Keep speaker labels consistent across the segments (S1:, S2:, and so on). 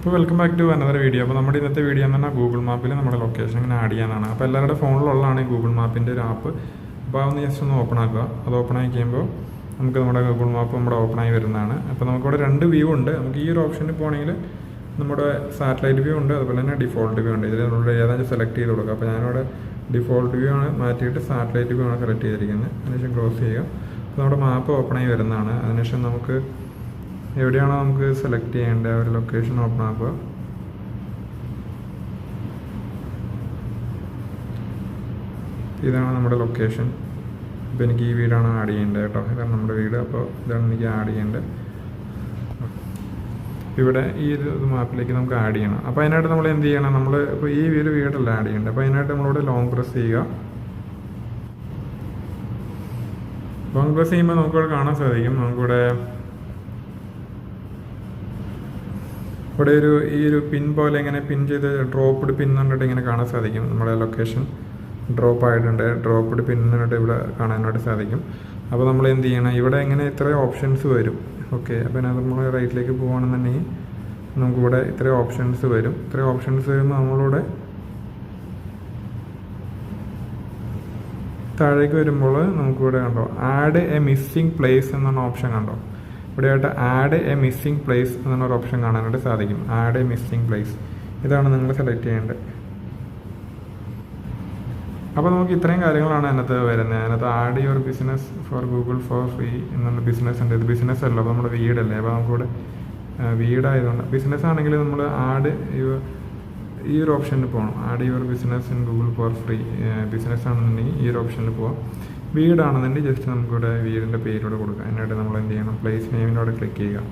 S1: ഇപ്പോൾ welcome back to another video അപ്പോൾ നമ്മുടെ ഇന്നത്തെ വീഡിയോ എന്ന് പറഞ്ഞാൽ ഗൂഗിൾ മാപ്പിൽ നമ്മുടെ ലൊക്കേഷൻ ഇങ്ങനെ ആഡ് ചെയ്യാനാണ്. അപ്പോൾ എല്ലാവരുടെ ഫോണിലുള്ളതാണ് ഈ ഗൂഗിൾ മാപ്പിന്റെ ഒരു ആപ്പ് അപ്പോൾ അതൊന്ന് ജസ്റ്റ് ഒന്ന് ഓപ്പൺ ആക്കുക. അത് ഓപ്പൺ ആയി കഴിയുമ്പോൾ നമുക്ക് നമ്മുടെ ഗൂഗിൾ മാപ്പ് നമ്മുടെ ഓപ്പൺ ആയി വരുന്നതാണ്. അപ്പോൾ നമുക്കിവിടെ രണ്ട് വ്യൂ ഉണ്ട്. നമുക്ക് ഈ ഒരു ഓപ്ഷനിൽ പോകണമെങ്കിൽ നമ്മുടെ സാറ്റലൈറ്റ് വ്യൂ ഉണ്ട്. അതുപോലെ തന്നെ ഡിഫോൾട്ട് വ്യൂ ഉണ്ട്. ഇതിൽ നമ്മൾ ഏതാണ്ട് സെലക്ട് ചെയ്ത് കൊടുക്കുക. അപ്പോൾ ഞാനിവിടെ ഡിഫോൾട്ട് വ്യൂ ആണ് മാറ്റിയിട്ട് സാറ്റലൈറ്റ് വ്യൂ ആണ് സെലക്ട് ചെയ്തിരിക്കുന്നത്. അതിനുശേഷം ക്ലോസ് ചെയ്യുക. അപ്പോൾ നമ്മുടെ മാപ്പ് ഓപ്പൺ ആയി വരുന്നതാണ്. അതിനുശേഷം നമുക്ക് എവിടെയാണോ നമുക്ക് സെലക്ട് ചെയ്യേണ്ടത് ഒരു ലൊക്കേഷൻ ഓപ്പൺ ആക്കുക. ഇതാണ് നമ്മുടെ ലൊക്കേഷൻ ഇപ്പോൾ എനിക്ക് ഈ വീടാണ് ആഡ് ചെയ്യേണ്ടത് കേട്ടോ. ഇതാണ് നമ്മുടെ വീട്. അപ്പോൾ ഇതാണ് എനിക്ക് ആഡ് ചെയ്യേണ്ടത്. ഇവിടെ ഈ ഒരു മാപ്പിലേക്ക് നമുക്ക് ആഡ് ചെയ്യണം. അപ്പോൾ അതിനായിട്ട് നമ്മൾ എന്ത് ചെയ്യണം? നമ്മൾ ഇപ്പോൾ ഈ വീട് വീടല്ല ആഡ് ചെയ്യേണ്ടത്. അപ്പോൾ അതിനായിട്ട് നമ്മളിവിടെ ലോങ് പ്രസ് ചെയ്യുക. ലോങ് പ്രസ് ചെയ്യുമ്പോൾ നമുക്കിവിടെ കാണാൻ സാധിക്കും. നമുക്കിവിടെ ഇവിടെ ഒരു ഈ ഒരു പിൻ പോലെ ഇങ്ങനെ പിൻ ചെയ്ത് ഡ്രോപ്പ്ഡ് പിൻ എന്നിട്ട് ഇങ്ങനെ കാണാൻ സാധിക്കും. നമ്മുടെ ലൊക്കേഷൻ ഡ്രോപ്പ് ആയിട്ടുണ്ട്. ഡ്രോപ്പ്ഡ് പിൻ എന്നിട്ട് ഇവിടെ കാണാനായിട്ട് സാധിക്കും. അപ്പോൾ നമ്മൾ എന്ത് ചെയ്യണം? ഇവിടെ ഇങ്ങനെ ഇത്രയും ഓപ്ഷൻസ് വരും. ഓക്കെ അപ്പോൾ നമ്മൾ റൈറ്റിലേക്ക് പോകുകയാണെന്നുണ്ടെങ്കിൽ നമുക്കിവിടെ ഇത്രയും ഓപ്ഷൻസ് വരും. ഇത്രയും ഓപ്ഷൻസ് വരുമ്പോൾ നമ്മളിവിടെ താഴേക്ക് വരുമ്പോൾ നമുക്കിവിടെ കണ്ടോ? ആഡ് എ മിസ്സിംഗ് പ്ലേസ് എന്നാണ് ഓപ്ഷൻ കണ്ടോ? ഇവിടെയായിട്ട് ആഡ് എ മിസ്സിംഗ് പ്ലേസ് എന്നൊരു ഓപ്ഷൻ കാണാനായിട്ട് സാധിക്കും. ആഡ് എ മിസ്സിംഗ് പ്ലേസ് ഇതാണ് നിങ്ങൾ സെലക്ട് ചെയ്യേണ്ടത്. അപ്പോൾ നമുക്ക് ഇത്രയും കാര്യങ്ങളാണ് അതിനകത്ത് വരുന്നത്. അതിനകത്ത് add your business for Google for free എന്നുള്ള ബിസിനസ് ഉണ്ട്. ഇത് ബിസിനസ് അല്ല അപ്പോൾ നമ്മുടെ വീടല്ലേ. അപ്പോൾ നമുക്കിവിടെ വീടായതുകൊണ്ട് ബിസിനസ് ആണെങ്കിൽ നമ്മൾ ആഡ് യുവർ ഈ ഒരു ഓപ്ഷനിൽ പോകണം add your business in Google for free business ആണെന്നുണ്ടെങ്കിൽ ഈ ഒരു ഓപ്ഷനിൽ പോവാം. വീടാണെന്നുണ്ടെങ്കിൽ ജസ്റ്റ് നമുക്കിവിടെ വീടിന്റെ പേരോട് കൊടുക്കാം. അതിനായിട്ട് നമ്മൾ എന്ത് ചെയ്യണം? പ്ലേസ് നെയിമിനോട് ക്ലിക്ക് ചെയ്യുക.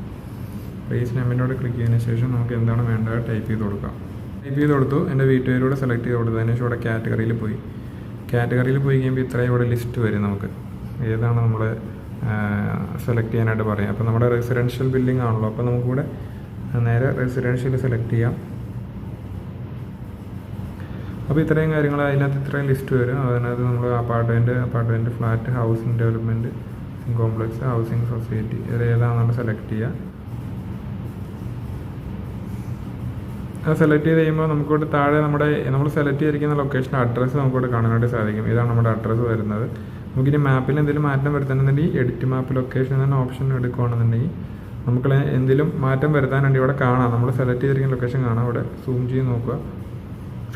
S1: പ്ലേസ് നെയിമിനോട് ക്ലിക്ക് ചെയ്തതിന് ശേഷം നമുക്ക് എന്താണ് വേണ്ടത്? ടൈപ്പ് ചെയ്ത് കൊടുക്കാം. ടൈപ്പ് ചെയ്ത് കൊടുത്തു. എന്റെ വീട്ടുപേരോട് സെലക്ട് ചെയ്ത് കൊടുത്തു അതിന് ശേഷം ഇവിടെ കാറ്റഗറിയിൽ പോയി. കാറ്റഗറിയിൽ പോയി കഴിയുമ്പോൾ ഇത്രയും ഇവിടെ ലിസ്റ്റ് വരും നമുക്ക്. ഏതാണ് നമ്മൾ സെലക്ട് ചെയ്യാനായിട്ട് പറയാം. അപ്പോൾ നമ്മുടെ റെസിഡൻഷ്യൽ ബിൽഡിംഗ് ആണല്ലോ. അപ്പോൾ നമുക്കിവിടെ നേരെ റെസിഡൻഷ്യൽ സെലക്ട് ചെയ്യാം. അപ്പോൾ ഇത്രയും കാര്യങ്ങൾ അതിനകത്ത് ഇത്രയും ലിസ്റ്റ് വരും. അതിനകത്ത് നമ്മൾ apartment apartment flat housing development complex housing society ഇത് ഏതാണെന്ന് സെലക്ട് ചെയ്യുക അത് സെലക്ട് ചെയ്ത് കഴിയുമ്പോൾ നമുക്കിവിടെ താഴെ നമ്മുടെ നമ്മൾ സെലക്ട് ചെയ്തിരിക്കുന്ന ലൊക്കേഷൻ അഡ്രസ്സ് നമുക്കിവിടെ കാണാനായിട്ട് സാധിക്കും. ഇതാണ് നമ്മുടെ അഡ്രസ്സ് വരുന്നത്. നമുക്കിനി മാപ്പിൽ എന്തെങ്കിലും മാറ്റം വരുത്തണമെന്നുണ്ടെങ്കിൽ എഡിറ്റ് മാപ്പ് ലൊക്കേഷൻ എന്ന ഓപ്ഷൻ എടുക്കുകയാണെന്നുണ്ടെങ്കിൽ നമുക്ക് എന്തെങ്കിലും മാറ്റം വരുത്താനുണ്ട് ഇവിടെ കാണാം. നമ്മൾ സെലക്ട് ചെയ്തിരിക്കുന്ന ലൊക്കേഷൻ കാണാം. ഇവിടെ സൂം ചെയ്ത് നോക്കുക.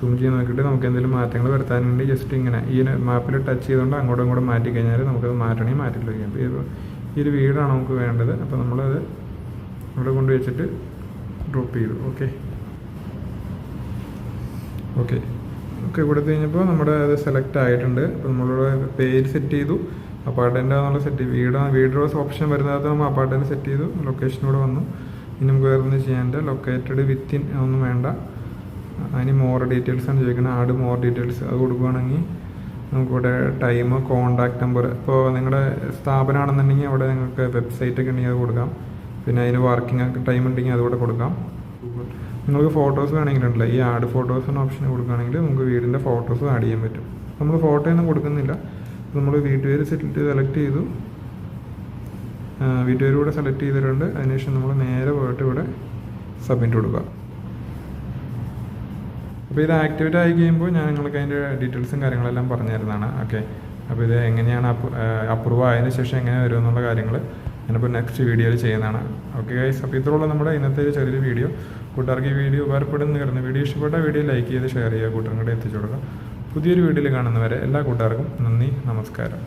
S1: സൂം ചെയ്ത് നോക്കിയിട്ട് നമുക്ക് എന്തെങ്കിലും മാറ്റങ്ങൾ വരുത്താനുണ്ട് ജസ്റ്റ് ഇങ്ങനെ ഈ മാപ്പിൽ ടച്ച് ചെയ്തുകൊണ്ട് അങ്ങോട്ടും ഇങ്ങോട്ടും മാറ്റി കഴിഞ്ഞാൽ നമുക്കത് മാറ്റണമെങ്കിൽ മാറ്റി ചെയ്യാം അപ്പോൾ ഈ ഒരു വീടാണ് നമുക്ക് വേണ്ടത്. അപ്പോൾ നമ്മളത് ഇവിടെ കൊണ്ട് വെച്ചിട്ട് ഡ്രോപ്പ് ചെയ്തു. ഓക്കെ ഓക്കെ ഓക്കെ കൊടുത്തു കഴിഞ്ഞപ്പോൾ നമ്മുടെ അത് സെലക്ട് ആയിട്ടുണ്ട്. അപ്പോൾ നമ്മളിവിടെ പേര് സെറ്റ് ചെയ്തു. അപ്പാർട്ട്മെന്റ് എന്നുള്ള സെറ്റ് വീട് വീട് ഓപ്ഷൻ വരുന്നത് നമ്മൾ അപ്പാർട്ട്മെന്റ് സെറ്റ് ചെയ്തു. ലൊക്കേഷനോട് വന്നു. ഇനി നമുക്ക് വേറെ ഒന്നും ചെയ്യാണ്ട് ലൊക്കേറ്റഡ് വിത്തിൻ ഒന്നും വേണ്ട. അതിന് മോർ ഡീറ്റെയിൽസ് ആണ് ചോദിക്കുന്നത് ആഡ് മോർ ഡീറ്റെയിൽസ് അത് കൊടുക്കുകയാണെങ്കിൽ നമുക്കിവിടെ ടൈം കോണ്ടാക്ട് നമ്പർ ഇപ്പോൾ നിങ്ങളുടെ സ്ഥാപനമാണെന്നുണ്ടെങ്കിൽ അവിടെ നിങ്ങൾക്ക് വെബ്സൈറ്റ് ഒക്കെ ഉണ്ടെങ്കിൽ അത് കൊടുക്കാം. പിന്നെ അതിന് വർക്കിംഗ് ടൈം ഉണ്ടെങ്കിൽ അതുകൂടെ കൊടുക്കാം. നിങ്ങൾക്ക് ഫോട്ടോസ് വേണമെങ്കിലുണ്ടല്ലോ. ഈ ആഡ് ഫോട്ടോസ് എന്ന ഓപ്ഷൻ കൊടുക്കുകയാണെങ്കിൽ നമുക്ക് വീടിന്റെ ഫോട്ടോസ് ആഡ് ചെയ്യാൻ പറ്റും. നമ്മൾ ഫോട്ടോ ഒന്നും കൊടുക്കുന്നില്ല. നമ്മൾ വീട്ടുപേര് സെലക്ട് ചെയ്തു വീട്ടുപേര് കൂടെ സെലക്ട് ചെയ്തിട്ടുണ്ട്. അതിനുശേഷം നമ്മൾ നേരെ പോയിട്ട് ഇവിടെ സബ്മിറ്റ് കൊടുക്കുക. അപ്പോൾ ഇത് ആക്ടിവേറ്റ് ആയി കഴിയുമ്പോൾ ഞാൻ നിങ്ങൾക്ക് അതിന്റെ ഡീറ്റെയിൽസും കാര്യങ്ങളെല്ലാം പറഞ്ഞു തരുന്നതാണ് ഓക്കെ അപ്പോൾ ഇത് എങ്ങനെയാണ് അപ്രൂവ് ആയതിനു ശേഷം എങ്ങനെ വരും എന്നുള്ള കാര്യങ്ങൾ ഞാനിപ്പോൾ നെക്സ്റ്റ് വീഡിയോയിൽ ചെയ്യുന്നതാണ്. ഓക്കെ ഗൈസ് അപ്പോൾ ഇത്രയുള്ള നമ്മുടെ ഇന്നത്തെ ഒരു ചെറിയൊരു വീഡിയോ കൂട്ടുകാർക്ക് ഈ വീഡിയോ ഉപകാരപ്പെടുന്ന. കരുതുന്നു വീഡിയോ ഇഷ്ടപ്പെട്ട വീഡിയോ ലൈക്ക് ചെയ്ത് ഷെയർ ചെയ്യുക. കൂട്ടുകാരുടെ എത്തിച്ചു കൊടുക്കുക. പുതിയൊരു വീഡിയോയിൽ കാണുന്നവരെ എല്ലാ കൂട്ടുകാർക്കും നന്ദി നമസ്കാരം.